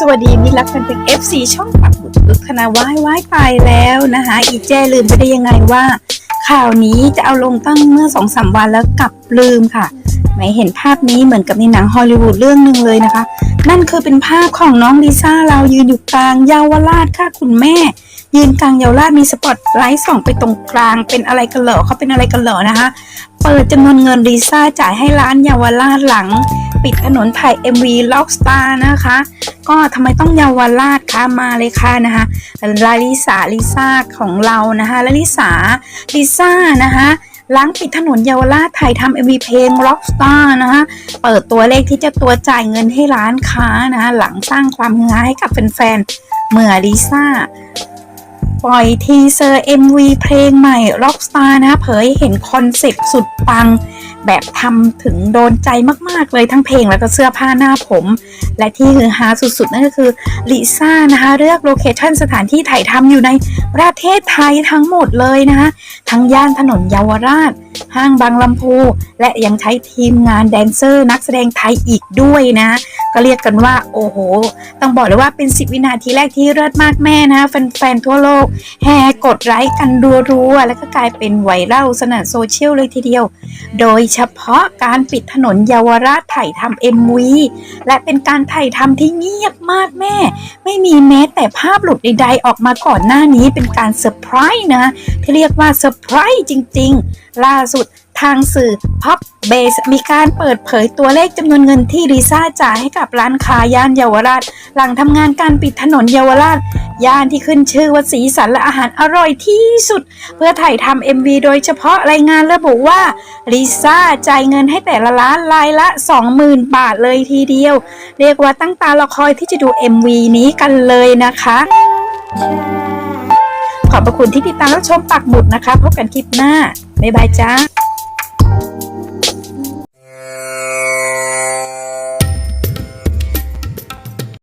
สวัสดีมิตรรักแฟนเพลง FC ช่องปักบุตรลุกคณะว้ายว้ายไปแล้วนะคะอีแจลืมไปได้ยังไงว่า ข่าวนี้จะเอาลงตั้งเมื่อสองสามวันแล้วกลับลืมค่ะไม่เห็นภาพนี้เหมือนกับในหนังฮอลลีวูดเรื่องหนึ่งเลยนะคะ นั่นคือเป็นภาพของน้องลิซ่าเรายืนอยู่กลางเยาวราชค่ะคุณแม่ ยืนกลางเยาวราชมีสปอตไลท์ส่องไปตรงกลางเป็นอะไรกันเหรอเขาเป็นอะไรกันเหรอนะคะ เปิดจำนวนเงินลิซ่าจ่ายให้ร้านเยาวราชหลัง ปิดถนนถ่าย MV Rockstar นะคะ ก็ทำไมต้องเยาวราชคะมาเลยค่ะนะคะลาลิสาลิซ่าของเรานะคะลาลิสาลิซ่านะคะล้างปิดถนนเยาวราชถ่ายทำ MV เพลง Rockstar นะคะเปิดตัวเลขที่จะตัวจ่ายเงินให้ร้านค้านะคะหลังสร้างความฮือฮาให้กับแฟนๆเมื่อลิซ่า ปล่อยทีเซอร์ MV เพลงใหม่ Rockstar นะคะเผยเห็นคอนเซ็ปต์สุดปัง แบบทำถึงโดนใจมาก ๆ เลยทั้งเพลงแล้วก็เสื้อผ้าหน้าผม และที่ฮือฮาสุด ๆ นั่นก็คือลิซ่านะคะเลือกโลเคชั่นสถานที่ถ่ายทำอยู่ในประเทศไทยทั้งหมดเลยนะคะทั้งย่านถนนเยาวราช ห้างบางลำพูและยังใช้ทีมงานแดนเซอร์ นักแสดงไทยอีกด้วยนะ ก็เรียกกันว่าโอ้โห ต้องบอกเลยว่าเป็น 10 วินาทีแรกที่เลิศมากแม่นะแฟนๆทั่วโลก แห่กดไลค์กันรัวๆ แล้วก็กลายเป็นไวรัลสนั่นโซเชียลเลยทีเดียว โดยเฉพาะการปิดถนนเยาวราชถ่ายทำ MV และเป็นการถ่ายทำที่เงียบมากแม่ ไม่มีแม้แต่ภาพหลุดใดๆออกมาก่อนหน้านี้เป็นการเซอร์ไพรส์นะที่เรียกว่าเซอร์ไพรส์จริง ๆล่าสุด ทางสื่อ Pop Base มีการเปิดเผยตัวเลขจำนวนเงินที่ลิซ่าจ่ายให้กับร้านค้าย่านเยาวราช หลังทำงานการปิดถนนเยาวราช ย่านที่ขึ้นชื่อว่าสีสันและอาหารอร่อยที่สุด เพื่อถ่ายทำ MV โดยเฉพาะรายงานระบุว่าลิซ่าจ่ายเงินให้แต่ละร้านรายละ 20,000 บาทเลยทีเดียว เรียกว่าตั้งตาละคอยที่จะดู MV นี้กันเลยนะคะขอบพระคุณที่ติดตามรับชมปักหมุดนะคะ พบกันคลิปหน้า บ๊ายบายจ้า